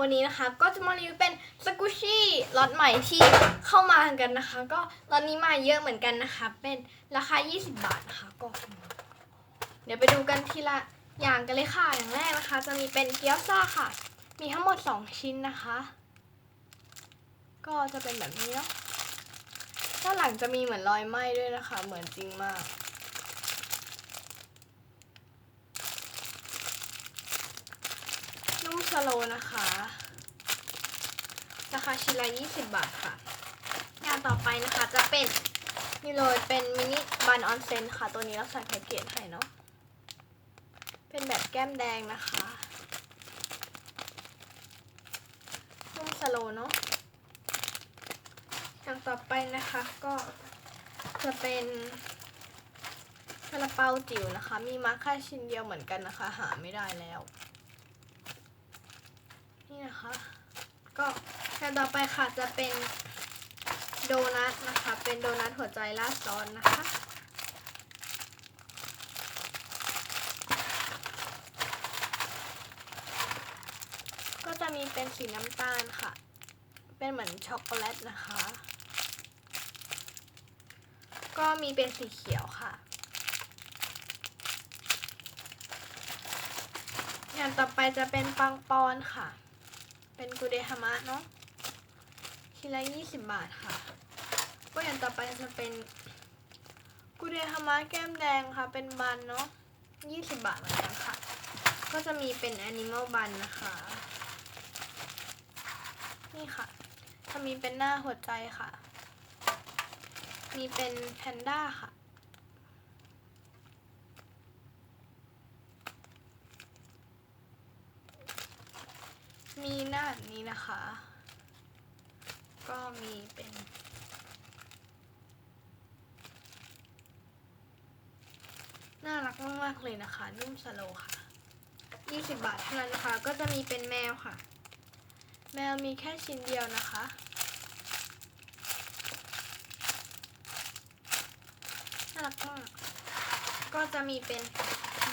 วันนี้นะคะ ก็จะมารีวิวเป็นสกุชี่ล็อตใหม่ที่เข้ามากันนะคะ ก็ล็อตนี้มาเยอะเหมือนกันนะคะ เป็นราคา 20 บาทนะคะก็เดี๋ยวไปดูกันทีละอย่างกันเลยค่ะอย่างแรกนะคะ จะมีเป็นเกี๊ยวซ่าค่ะ มีทั้งหมด 2 ชิ้นนะคะ ก็จะเป็นแบบนี้เนาะด้านหลังจะมีเหมือนรอยไหม้ด้วยนะคะ เหมือนจริงมาก นุ่ม สโลนะคะ ราคาชิ้นละ20 บาทค่ะอย่างต่อไปนะคะจะเป็นนี่เลยเป็นมินิบันออนเซนค่ะ ตัวนี้เราใส่แพ็กเกจให้เนาะ เป็นแบบแก้มแดงนะคะนุ่มสโลเนาะอย่างต่อไปนะคะก็จะเป็นซาลาเปาจิ๋วนะคะ มีมาแค่ชิ้นเดียวเหมือนกันนะคะ หาไม่ได้แล้ว นี่นะคะ ก็อย่างต่อไปค่ะจะเป็นโดนัทนะคะ เป็นโดนัทหัวใจราดซอสนะคะก็จะมีเป็นสีน้ำตาลค่ะ เป็นเหมือนช็อกโกแลตนะคะ ก็มีเป็นสีเขียวค่ะอย่างต่อไปจะเป็นปังปอนค่ะ เป็นกูเดฮามะเนาะชิ้นละ20บาทค่ะก็อย่างต่อไปจะเป็นกูเดฮามะแก้มแดงค่ะ เป็นบันเนาะ20บาทเหมือนกันค่ะ ก็จะมีเป็นแอนิม l ลบันนะคะ นี่ค่ะจะมีเป็นหน้าหัวใจค่ะ มีเป็นแพนด้าค่ะ มีหน้านี้นะคะ ก็มีเป็น น่ารักมากๆเลยนะคะ นุ่มสโลค่ะ 20 บาทเท่านั้นนะคะ ก็จะมีเป็นแมวค่ะ แมวมีแค่ชิ้นเดียวนะคะ น่ารักมาก ก็จะมีเป็น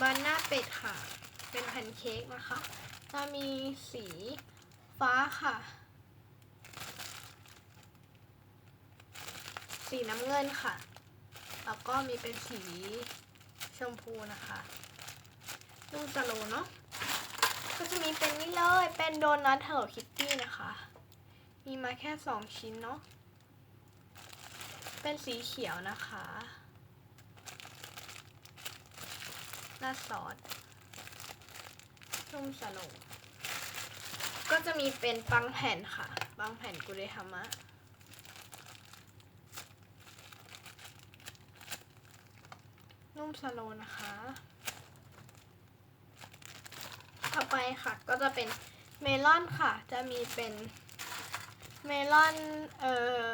บานาเป็ดค่ะ เป็นแผ่นเค้กนะคะ จะมีสีฟ้าค่ะ สีน้ำเงินค่ะ แล้วก็มีเป็นสีชมพูนะคะนุ่มสโลเนาะ ก็จะมีเป็นนี่เลย เป็นโดนัท Hello Kitty นะคะ มีมาแค่สองชิ้นเนาะ เป็นสีเขียวนะคะหน้าซอส นุ่มสโลว์ก็จะมีเป็นปังแผ่นค่ะปังแผ่นกุเรฮามะ นุ่มสโลนะคะ ต่อไปค่ะก็จะเป็นเมลอนค่ะ จะมีเป็นเมลอน เอ่อ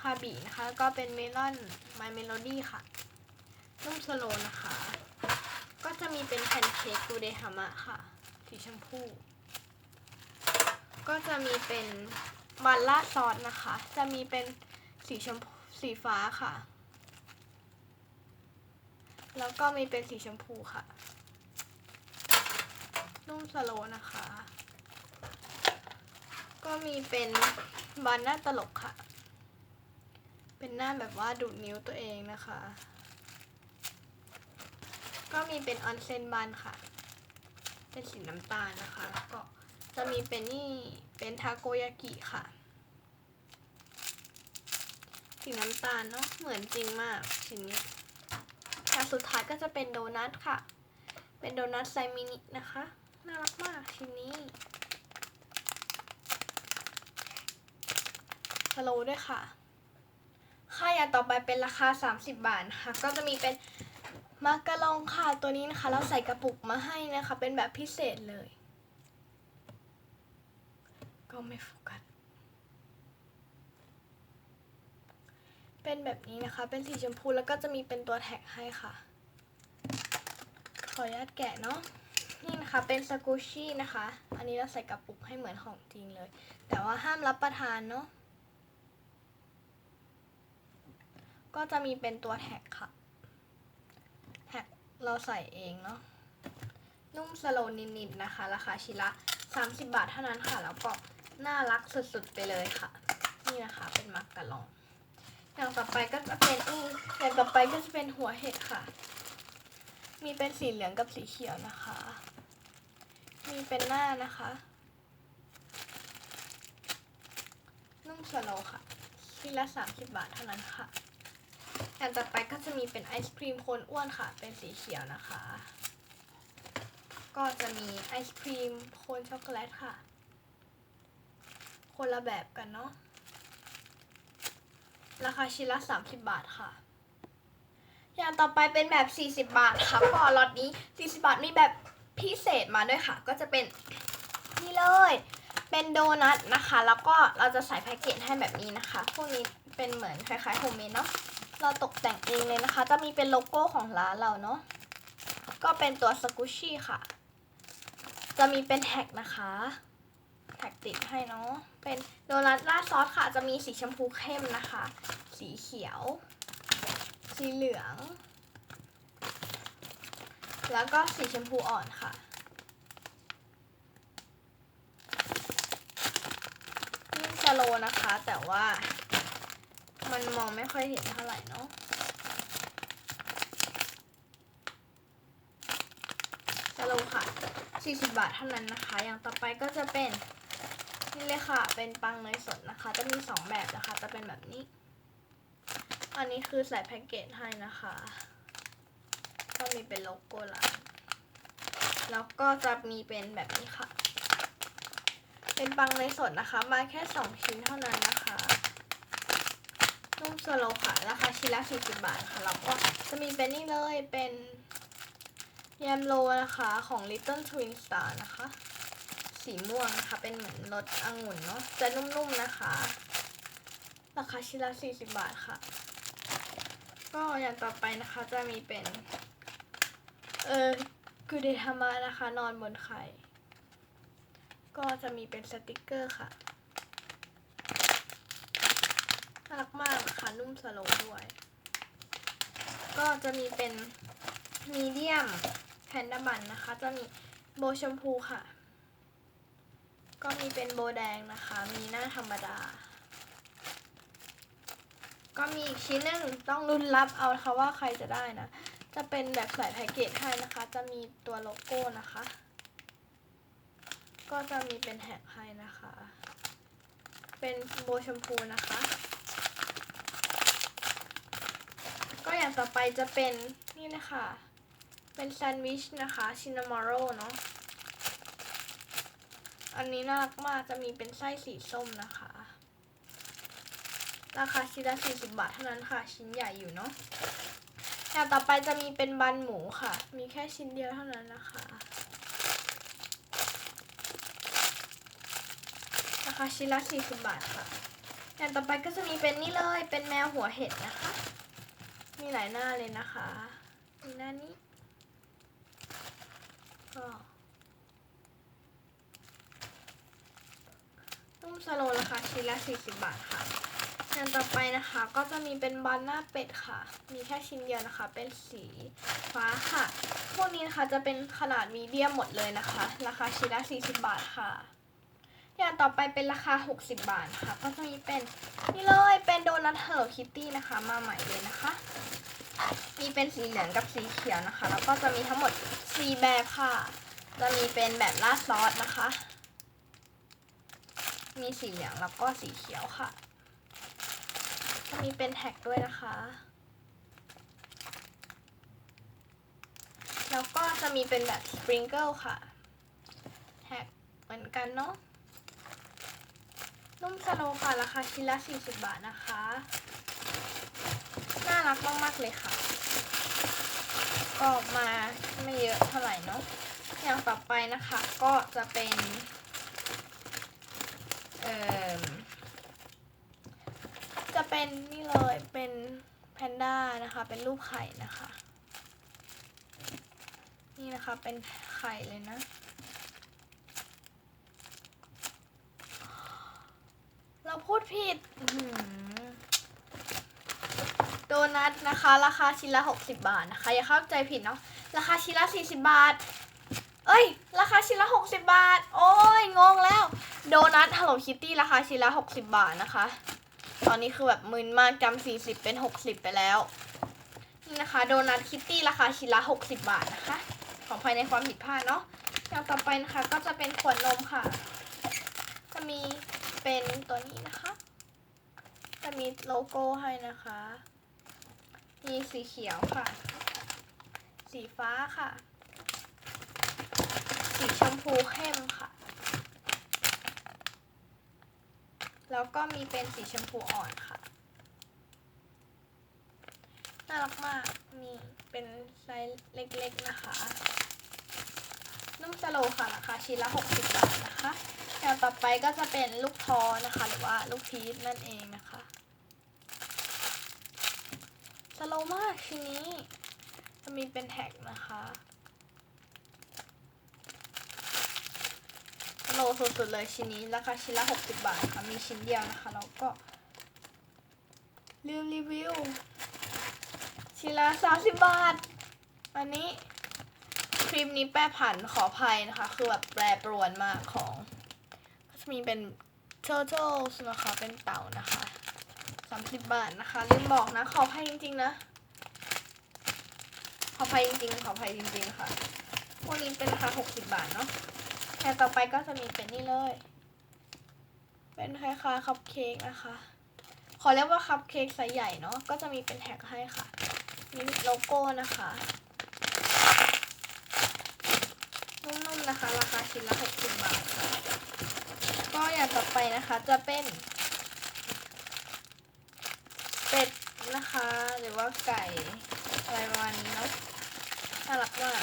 คาบินะคะ ก็เป็นเมลอนไมเมโลดี้ค่ะ นุ่มสโลนะคะ ก็จะมีเป็นแพนเค้กกูเดฮามะค่ะสีชมพู ก็จะมีเป็นมาล่าซอสนะคะ จะมีเป็นสีชมพูสีฟ้าค่ะ แล้วก็มีเป็นสีชมพูค่ะ นุ่มสโลนะคะ ก็มีเป็นบานหน้าตลกค่ะ เป็นหน้าแบบว่าดูดนิ้วตัวเองนะคะ ก็มีเป็นออนเซนบานค่ะ เป็นสีน้ำตาลนะคะ แล้วก็จะมีเป็นนี่เป็นทาโกยากิค่ะ สีน้ำตาลเนาะเหมือนจริงมากชิ้นนี้แต่สุดท้ายก็จะเป็นโดนัทค่ะ เป็นโดนัทไซมินินะคะ น่ารักมากชิ้นนี้สโลว์ด้วยค่ะ ค่ายาต่อไปเป็นราคา 30 บาทนะคะก็จะมีเป็น มาการองค่ะตัวนี้นะคะ เราใส่กระปุกมาให้นะคะ เป็นแบบพิเศษเลย ก็ไม่โฟกัสเป็นแบบนี้นะคะ เป็นสีชมพูแล้วก็จะมีเป็นตัวแท็กให้ค่ะ ขออนุญาตแกะเนาะนี่นะคะเป็นสกูชี่นะคะ อันนี้เราใส่กระปุกให้เหมือนของจริงเลย แต่ว่าห้ามรับประทานเนาะ ก็จะมีเป็นตัวแท็กค่ะ เราใส่เองเนาะนุ่มสโลว์นิดๆนะคะ ราคาชิ้นละ 30 บาทเท่านั้นค่ะ แล้วก็น่ารักสุดๆไปเลยค่ะ นี่นะคะเป็นมักกะลอง อย่างต่อไปก็จะเป็นอืออย่างต่อไปก็จะเป็นหัวเห็ดค่ะ มีเป็นสีเหลืองกับสีเขียวนะคะ มีเป็นหน้านะคะ นุ่มสโลค่ะชิ้นละ 30 บาทเท่านั้นค่ะ อย่างต่อไปก็จะมีเป็นไอศครีมโคนอ้วนค่ะ เป็นสีเขียวนะคะ ก็จะมีไอศครีมโคนช็อกโกแลตค่ะ คนละแบบกันเนาะ ราคาชิ้นละ30 บาทค่ะ อย่างต่อไปเป็นแบบ 40 บาทค่ะก็ล็อตนี้ 40 บาทมีแบบพิเศษมาด้วยค่ะ ก็จะเป็นนี่เลย เป็นโดนัทนะคะ แล้วก็เราจะใส่แพ็กเกจให้แบบนี้นะคะ พวกนี้เป็นเหมือนคล้ายๆโฮมเมดเนาะ เราตกแต่งเองเลยนะคะ จะมีเป็นโลโก้ของร้านเราเนาะ ก็เป็นตัวสกุชชี่ค่ะ จะมีเป็นแท็กนะคะ แท็กติดให้เนาะ เป็นโดนัทราดซอสค่ะ จะมีสีชมพูเข้มนะคะ สีเขียว สีเหลือง แล้วก็สีชมพูอ่อนค่ะนี่สโลนะคะ แต่ว่า มันมองไม่ค่อยเห็นเท่าไหร่เนาะสโลว์ค่ะ 40 บาทเท่านั้นนะคะ อย่างต่อไปก็จะเป็นนี่เลยค่ะ เป็นปังเนยสดนะคะ จะมี 2 แบบนะคะ จะเป็นแบบนี้ อันนี้คือใส่แพ็กเกจให้นะคะ ก็มีเป็นโลโก้ร้านแล้วก็จะมีเป็นแบบนี้ค่ะ เป็นปังเนยสดนะคะ มาแค่ 2 ชิ้นเท่านั้นนะคะ นุ่มสโลว์ค่ะราคาชิ้นละ40บาทค่ะแล้วก็จะมีเป็นนี่เลยเป็นยมโลนะคะของ Little Twin Star นะคะ สีม่วงนะคะเป็นเหมือนรสองุ่นเนาะจะนุ่มๆนะคะ ราคาชิ้นละ40 บาทค่ะ ก็อย่างต่อไปนะคะจะมีเป็น เออกุเดทามานะคะ นอนบนไข่ก็จะมีเป็นสติกเกอร์ค่ะ น่ารักมากนะคะนุ่มส โลด้วย ก็จะมีเป็นมีเดียมแพนด้าบันนะคะ จะมีโบชมพูค่ะ ก็มีเป็นโบแดงนะคะ มีหน้าธรรมดา ก็มีอีกชิ้นหนึ่งต้องลุ้นรับเอานะคะว่าใครจะได้นะ จะเป็นแบบใส่แพ็กเกจให้นะคะ จะมีตัวโลโก้นะคะ ก็จะมีเป็นแท็กให้นะคะ เป็นโบชมพูนะคะ ก็อย่างต่อไปจะเป็นนี่เลยค่ะเป็นแซนด์วิชนะคะชินามอโรเนาะ อันนี้น่ารักมากจะมีเป็นไส้สีส้มนะคะ ราคาชิ้นละ40 บาทเท่านั้นค่ะ ชิ้นใหญ่อยู่เนาะอย่างต่อไปจะมีเป็นบันหมูค่ะ มีแค่ชิ้นเดียวเท่านั้นนะคะ ราคาชิ้นละ40 บาทค่ะอย่างต่อไปก็จะมีเป็นนี่เลย เป็นแมวหัวเห็ดนะคะ มีหลายหน้าเลยนะคะมีหน้านี้ก็นุ่มสโลว์ราคาชิ้นละ40 บาทค่ะอย่างต่อไปนะคะก็จะมีเป็นบันหน้าเป็ดค่ะ มีแค่ชิ้นเดียวนะคะ เป็นสีฟ้าค่ะ พวกนี้นะคะจะเป็นขนาดมีเดียมหมดเลยนะคะ ราคาชิ้นละ40 บาทค่ะ ต่อไปเป็นราคา 60 บาทค่ะก็จะมีเป็นนี่เลยเป็นโดนัทเฮอร์คิตตี้นะคะ มาใหม่เลยนะคะ มีเป็นสีเหลืองกับสีเขียวนะคะ แล้วก็จะมีทั้งหมด 4 แบบค่ะ จะมีเป็นแบบราดซอสนะคะ มีสีเหลืองแล้วก็สีเขียวค่ะ จะมีเป็นแท็กด้วยนะคะ แล้วก็จะมีเป็นแบบสปริงเกิลค่ะแท็กเหมือนกันเนาะ นุ่มสโล่ค่ะ ราคาชิ้นละ 40 บาทนะคะ น่ารักมากๆเลยค่ะ ก็มาไม่เยอะเท่าไหร่เนาะอย่างต่อไปนะคะก็จะเป็นเอ่อจะเป็นนี่เลยเป็นแพนด้านะคะ เป็นรูปไข่นะคะ นี่นะคะเป็นไข่เลยนะ เราพูด ผิดโดนัทนะคะ ราคาชิ้นละ 60 บาทนะคะ อย่าเข้าใจผิดเนาะราคาชิ้นละ 40 บาท เอ้ย ราคาชิ้นละ 60 บาท โอ้ยงงแล้ว โดนัท Hello Kitty ราคาชิ้นละ 60 บาทนะคะ ตอนนี้คือแบบมึนมากจำ40 เป็น 60 ไปแล้วนี่นะคะ โดนัทคิตตี้ราคาชิ้นละ 60 บาทนะคะ ของภายในความผิดพลาดเนาะอย่างต่อไปนะคะก็จะเป็นขวดนมค่ะ จะมีเป็นตัวนี้นะคะ จะมีโลโก้ให้นะคะ มีสีเขียวค่ะ สีฟ้าค่ะ สีชมพูเข้มค่ะ แล้วก็มีเป็นสีชมพูอ่อนค่ะ น่ารักมาก มีเป็นไซส์เล็กๆนะคะ นุ่มสโลค่ะราคาชิ้นละ 60 บาทนะคะอย่างต่อไปก็จะเป็นลูกทอนะคะ หรือว่าลูกพีชนั่นเองนะคะ สโลมากชิ้นนี้จะมีเป็นแท็กนะคะสโลสุดๆเลยชิ้นนี้ราคาชิ้นละ 60 บาทค่ะ มีชิ้นเดียวนะคะ แล้วก็รีวิวรีวิวชิ้นละ 30 บาท อันนี้คลิปนี้แปรผันขออภัยนะคะ คือแบบแปรปรวนมากของ ก็จะมีเป็น turtles นะคะ เป็นเต่านะคะ สามสิบบาทนะคะลืมบอกนะ ขออภัยจริงๆนะ ขออภัยจริงๆ ขออภัยจริงๆค่ะพวกนี้เป็นราคาหกสิบบาทเนาะแค่ต่อไปก็จะมีเป็นนี่เลย เป็นคล้ายๆคัพเค้กนะคะ ขอเรียกว่าคัพเค้กไซส์ใหญ่เนาะ ก็จะมีเป็นแท็กให้ค่ะ มีโลโก้นะคะนุ่มๆนะคะ ราคาชิ้นละหกสิบบาทค่ะก็อย่างต่อไปนะคะจะเป็น เป็ดะหรือว่าไก่อะไรประมาณนี้เนาะน่ารักมาก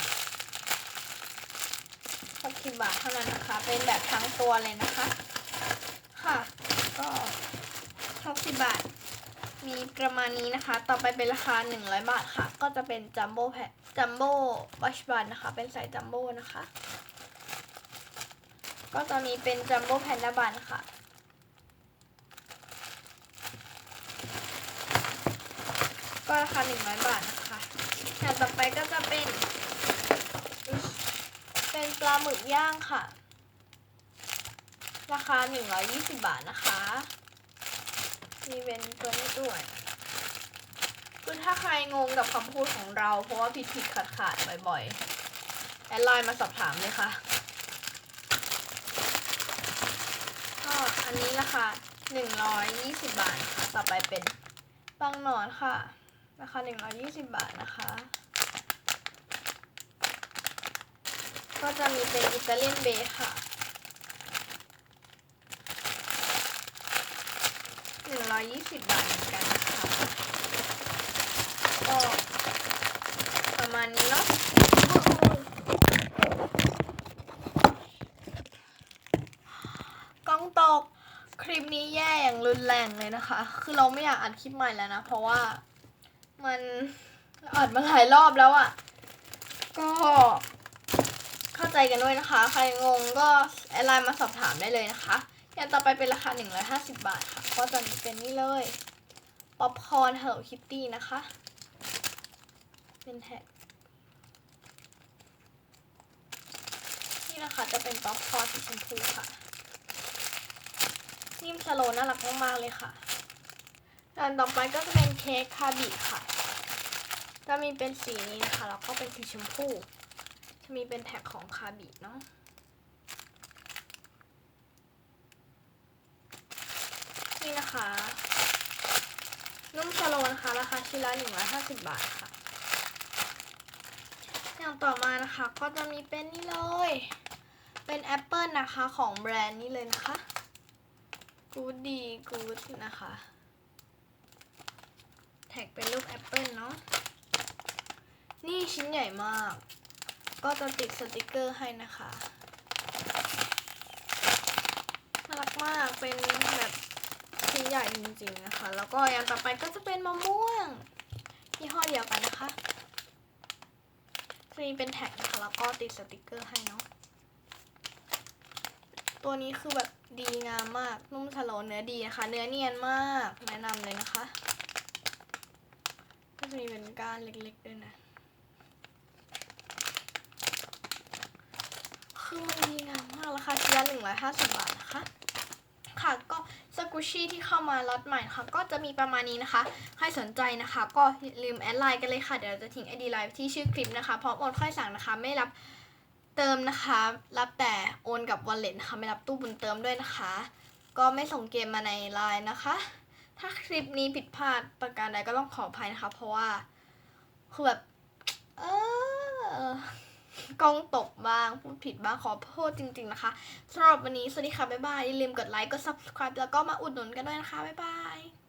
60บาทเท่านั้นนะคะ เป็นแบบทั้งตัวเลยนะคะ ค่ะ ก็60บาท มีประมาณนี้นะคะ ต่อไปเป็นราคา 100 บาทค่ะ ก็จะเป็นจัมโบ้แพจัมโบ้วัชบันนะคะ เป็นสายจัมโบ้นะคะ ก็จะมีเป็นจัมโบ้แพนด้าบันค่ะ ก็ราคา100บาทนะคะอย่างต่อไปก็จะเป็น เป็นปลาหมึกย่างค่ะ ราคา120บาทนะคะ มีเป็นตัวนี้ด้วยคือถ้าใครงงกับคำพูดของเรา เพราะว่าผิดผิดขาดขาดบ่อยๆ แอดไลน์มาสอบถามเลยค่ะ ก็อันนี้ราคา120 บาทค่ะ ต่อไปเป็นปังหนอนค่ะ ราคา 120 บาทนะคะ ก็จะมีเป็นอิตาเลียนเบค่ะ 120 บาทเหมือนกันนะคะก็ประมาณนี้เนาะกล้องตกคลิปนี้แย่อย่างรุนแรงเลยนะคะ คือเราไม่อยากอัดคลิปใหม่แล้วนะ เพราะว่า มันอัดมาหลายรอบแล้วอะ่ะ ก็เข้าใจกันด้วยนะคะ ใครงงก็แอดไลน์มาสอบถามได้เลยนะคะ อย่างต่อไปเป็นราคา 150 บาทค่ะ ก็จะเป็นนี่เลยป๊อปคอร์น Hello Kitty นะคะ เป็นแท็กนี่นะคะจะเป็นป๊อปคอร์นสีชมพูค่ะ นิ่มสโลน่ารักมากๆเลยค่ะอันต่อไปก็จะเป็นเค้กคาบิค่ะ จะมีเป็นสีนี้นะคะแล้วก็เป็นสีชมพู จะมีเป็นแท็กของคาบิเนาะนี่นะคะ นุ่มสโลนะคะราคาชิ้นละ150บาทค่ะ อย่างต่อมานะคะก็จะมีเป็นนี่เลย เป็นแอปเปิลนะคะของแบรนด์นี้เลยนะคะกูดดีกูดนะคะ แท็กเป็นรูปแอปเปิลเนาะ นี่ชิ้นใหญ่มาก ก็จะติดสติกเกอร์ให้นะคะน่ารักมากเป็นแบบชิ้นใหญ่จริงๆนะคะ แล้วก็อย่างต่อไปก็จะเป็นมะม่วงยี่ห้อเดียวกันนะคะจะมีเป็นแท็กนะคะแล้วก็ติดสติกเกอร์ให้เนาะตัวนี้คือแบบดีงามมากนุ่มสโลเนื้อดีนะคะ เนื้อเนียนมากแนะนำเลยนะคะ ก็จะมีเป็นก้านเล็กๆด้วยนะ คือมันดีงามมากราคาชิ้นละหนึ่งร้อยห้าสิบบาทนะคะ ค่ะก็สกุชชี่ที่เข้ามาล็อตใหม่ค่ะ ก็จะมีประมาณนี้นะคะ ใครสนใจนะคะ ก็ลืมแอดไลน์กันเลยค่ะ เดี๋ยวเราจะทิ้งไอดีไลน์ที่ชื่อคลิปนะคะพร้อมโอนค่อยสั่งนะคะ ไม่รับเติมนะคะ รับแต่โอนกับ wallet นะคะไม่รับตู้บุญเติมด้วยนะคะ ก็ไม่ส่งเกมมาในไลน์นะคะ ถ้าคลิปนี้ผิดพลาดประการใดก็ต้องขออภัยนะคะ เพราะว่าคือแบบเออ กล้องตกบ้างพูดผิดบ้างขอโทษจริง ๆ นะคะสำหรับวันนี้สวัสดีค่ะ บ๊ายบายอย่าลืมกดไลค์กด subscribe แล้วก็มาอุดหนุนกันด้วยนะคะ บ๊ายบาย